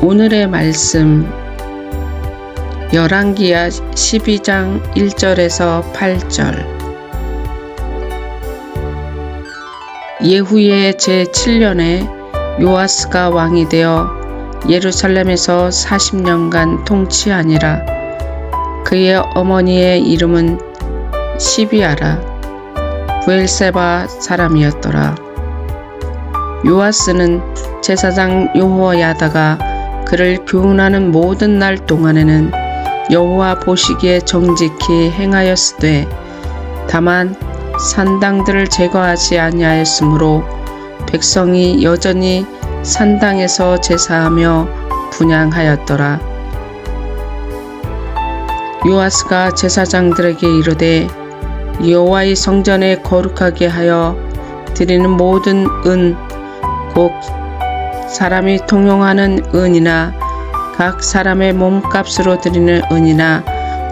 오늘의 말씀 열왕기야 12장 1절에서 8절. 예후의 제7년에 요아스가 왕이 되어 예루살렘에서 40년간 통치하니라. 그의 어머니의 이름은 시비아라 부엘세바 사람이었더라. 요아스는 제사장 여호야다가 그를 교훈하는 모든 날 동안에는 여호와 보시기에 정직히 행하였으되 다만 산당들을 제거하지 아니하였으므로 백성이 여전히 산당에서 제사하며 분양하였더라. 요아스가 제사장들에게 이르되 여호와의 성전에 거룩하게 하여 드리는 모든 은, 곧 사람이 통용하는 은이나 각 사람의 몸값으로 드리는 은이나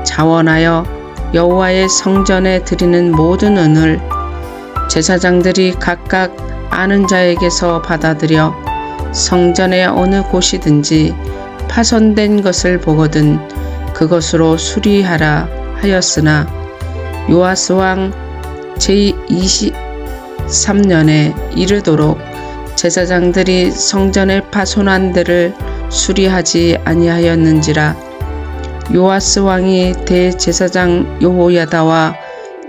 자원하여 여호와의 성전에 드리는 모든 은을 제사장들이 각각 아는 자에게서 받아들여 성전의 어느 곳이든지 파손된 것을 보거든 그것으로 수리하라 하였으나 요아스 왕 제23년에 이르도록 제사장들이 성전의 파손한 데를 수리하지 아니하였는지라 요아스 왕이 대제사장 여호야다와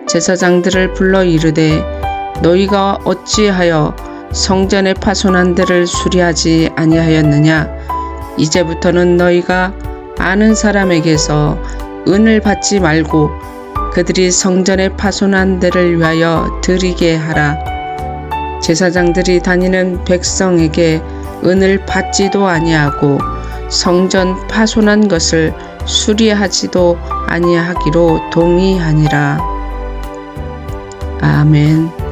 제사장들을 불러 이르되 너희가 어찌하여 성전의 파손한 데를 수리하지 아니하였느냐? 이제부터는 너희가 아는 사람에게서 은을 받지 말고 그들이 성전의 파손한 데를 위하여 드리게 하라 제사장들이 다니는 백성에게 은을 받지도 아니하고 성전 파손한 것을 수리하지도 아니하기로 동의하니라. 아멘.